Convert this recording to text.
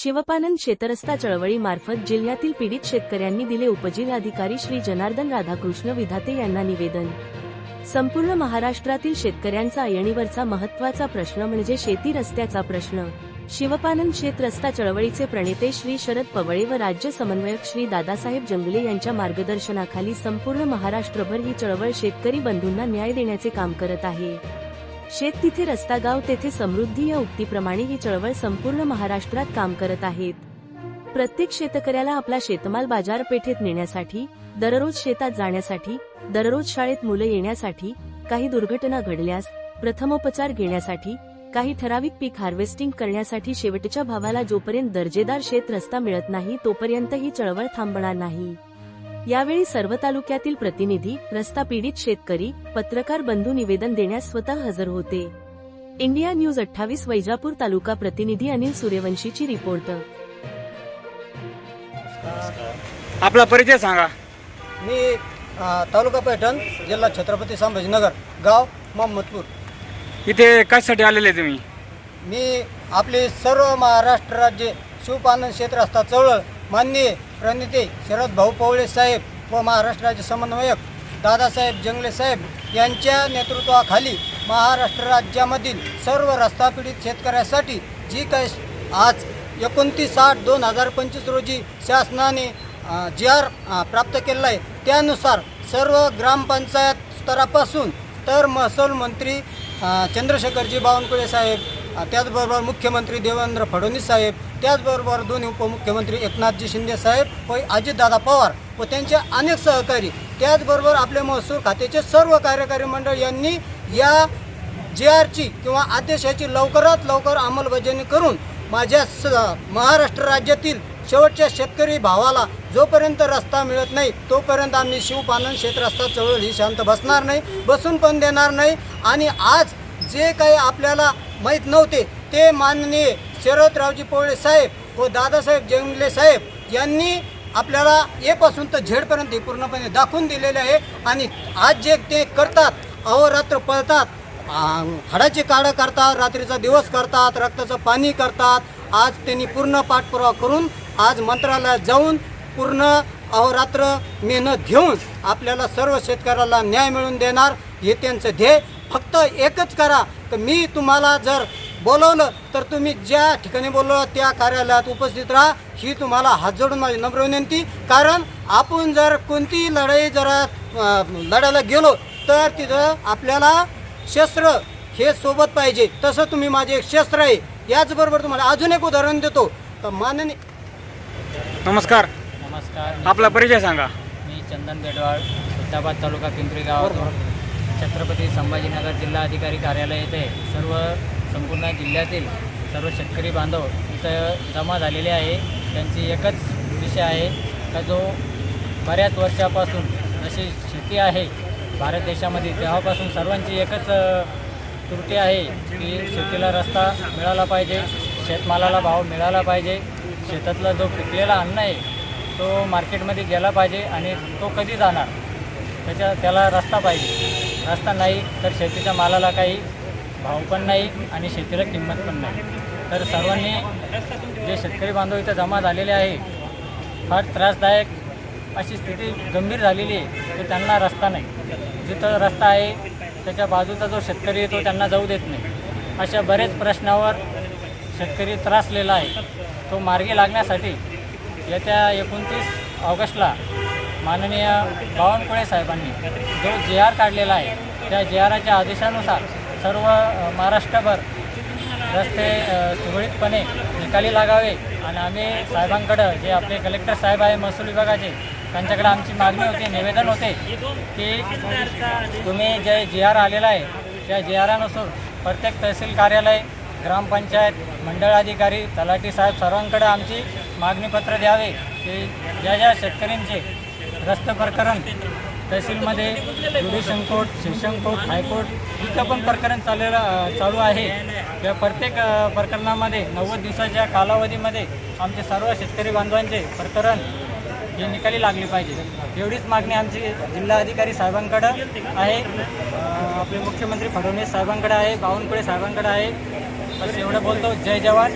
शिवपानन शेतरस्ता चळवळीमार्फत जिल्ह्यातील पीडित शेतकऱ्यांनी दिले उपजिल्हाधिकारी श्री जनार्दन राधाकृष्ण विधाते यांना निवेदन. संपूर्ण महाराष्ट्रातील शेतकऱ्यांचा अयणीवरचा महत्त्वाचा प्रश्न म्हणजे शेती रस्त्याचा प्रश्न. शिवपानन शेत रस्ता चळवळीचे प्रणेते श्री शरद पवळे व राज्य समन्वयक श्री दादासाहेब जंगले यांच्या मार्गदर्शनाखाली संपूर्ण महाराष्ट्रभर ही चळवळ शेतकरी बंधूंना न्याय देण्याचे काम करत आहे. शेत तिथे रस्ता गाव तेथे समृद्धी या उक्तीप्रमाणे ही चळवळ संपूर्ण महाराष्ट्रात काम करत आहेत. प्रत्येक शेतकऱ्याला आपला शेतमाल बाजारपेठेत नेण्यासाठी दररोज शेतात जाण्यासाठी दररोज शाळेत मुलं येण्यासाठी काही दुर्घटना घडल्यास प्रथमोपचार घेण्यासाठी काही ठराविक पीक हार्वेस्टिंग करण्यासाठी शेवटच्या भावाला जोपर्यंत दर्जेदार शेत रस्ता मिळत नाही तोपर्यंत ही चळवळ थांबणार नाही. यावेळी सर्व तालुक्यातील प्रतिनिधी रस्ता पीडित शेतकरी पत्रकार बंधू निवेदन देण्यास स्वतः हजर होते. इंडिया न्यूज अठ्ठावीस वैजापूर तालुका प्रतिनिधी अनिल सूर्यवंशीची रिपोर्ट. आपला परिचय सांगा. मी तालुका पैठण जिल्हा छत्रपती संभाजीनगर गाव मोहम्मदपूर. इथे कशासाठी आलेले तुम्ही? मी आपले सर्व महाराष्ट्र राज्य शिवपानन क्षेत्र असता चळवळ माननीय प्रणिते शरद भाऊ पवळे साहेब व महाराष्ट्राचे समन्वयक दादासाहेब जंगले साहेब यांच्या नेतृत्वाखाली महाराष्ट्र राज्यामधील सर्व रस्ता पीडित शेतकऱ्यासाठी जी काही आज एकोणतीस आठ दोन हजार पंचवीस रोजी शासनाने जी आर प्राप्त केलेला आहे त्यानुसार सर्व ग्रामपंचायत स्तरापासून तर महसूल मंत्री चंद्रशेखरजी बावनकुळे साहेब त्याचबरोबर मुख्यमंत्री देवेंद्र फडणवीस साहेब त्याचबरोबर दोन्ही उपमुख्यमंत्री एकनाथजी शिंदे साहेब व अजितदादा पवार व त्यांचे अनेक सहकारी त्याचबरोबर आपले महसूल खात्याचे सर्व कार्यकारी मंडळ यांनी या जे आरची किंवा आदेशाची लवकरात लवकर अंमलबजावणी करून माझ्या स महाराष्ट्र राज्यातील शेवटच्या शेतकरी भावाला जोपर्यंत रस्ता मिळत नाही तोपर्यंत आम्ही शिवपालन शेत रस्ता चळवळ ही शांत बसणार नाही बसून पण देणार नाही आणि आज जे काही आपल्याला माहीत नव्हते. ते माननीय शरदरावजी पोळे साहेब व दादासाहेब जंगले साहेब यांनी आपल्याला एपासून तर झेडपर्यंत हे पूर्णपणे दाखवून दिलेले आहे. आणि आज जे ते करतात अहोरात्र पळतात हाडाची काढं करतात रात्रीचा दिवस करतात रक्ताचं पाणी करतात. आज त्यांनी पूर्ण पाठपुरावा करून आज मंत्रालयात जाऊन पूर्ण अहोरात्र मेहनत घेऊन आपल्याला सर्व शेतकऱ्याला न्याय मिळवून देणार. हे त्यांचं ध्येय. फक्त एकच करा. तर मी तुम्हाला जर बोलवलं तर तुम्ही ज्या ठिकाणी बोलवलं त्या कार्यालयात उपस्थित राहा. ही तुम्हाला हात जोडून माझी नम्र विनंती. कारण आपण जर कोणतीही लढाई जरा लढायला गेलो तर तिथं आपल्याला शस्त्र हे सोबत पाहिजे. तसं तुम्ही माझे एक शस्त्र आहे. याचबरोबर तुम्हाला अजून एक उदाहरण देतो. तर माननीय नमस्कार. नमस्कार. आपला परिचय सांगा. मी चंदन बेडवाळ खुलताबाद तालुका पिंपरी गावातून छत्रपती संभाजीनगर जिल्हा अधिकारी कार्यालय येथे सर्व संपूर्ण जिल्ह्यातील सर्व शेतकरी बांधव इथं जमा झालेले आहे. त्यांची एकच विषय आहे का जो बऱ्याच वर्षापासून जशी शेती आहे भारत देशामध्ये तेव्हापासून सर्वांची एकच त्रुटी आहे की शेतीला रस्ता मिळाला पाहिजे शेतमालाला भाव मिळाला पाहिजे शेतातला जो पिकलेला अन्न आहे तो मार्केटमध्ये गेला पाहिजे आणि तो कधी जाणार? त्याच्या त्याला रस्ता पाहिजे. रस्ता नाही तर शेतीच्या मालाला काही भाव पण नाही आणि शेतीला किंमत पण नाही. तर सर्वांनी जे शेतकरी बांधव इथं जमा झालेले आहे फार त्रासदायक अशी स्थिती गंभीर झालेली आहे की त्यांना रस्ता नाही. जिथं रस्ता आहे त्याच्या बाजूचा जो शेतकरी आहे तो त्यांना जाऊ देत नाही. अशा बरेच प्रश्नावर शेतकरी त्रासलेला आहे. तो मार्गी लागण्यासाठी येत्या एकोणतीस ऑगस्टला माननीय बावनकुळे साहेबांनी जो जे आर काढलेला आहे त्या जे आराच्या आदेशानुसार सर्व महाराष्ट्रभर रस्ते सुरळीतपणे निकाली लागावे आणि आम्ही साहेबांकडं जे आपले कलेक्टर साहेब आहे महसूल विभागाचे त्यांच्याकडे आमची मागणी होती निवेदन होते की तुम्ही जे जे आर आलेला आहे त्या जे आरानुसार प्रत्येक तहसील कार्यालय ग्रामपंचायत मंडळ अधिकारी तलाठी साहेब सर्वांकडे आमची मागणीपत्र द्यावे की ज्या ज्या शेतकऱ्यांचे गस्त प्रकरण तहसीलमध्ये judicial court session court high court इथं पण प्रकरण चाललेलं चालू आहे. त्या प्रत्येक प्रकरणामध्ये नव्वद दिवसाच्या कालावधीमध्ये आमचे सर्व शेतकरी बांधवांचे प्रकरण हे निकाली लागली पाहिजे. एवढीच मागणी आमची जिल्हाधिकारी साहेबांकडं आहे. आपले मुख्यमंत्री फडणवीस साहेबांकडे आहे बावनकुळे साहेबांकडे आहे. बस एवढं बोलतो. जय जवान.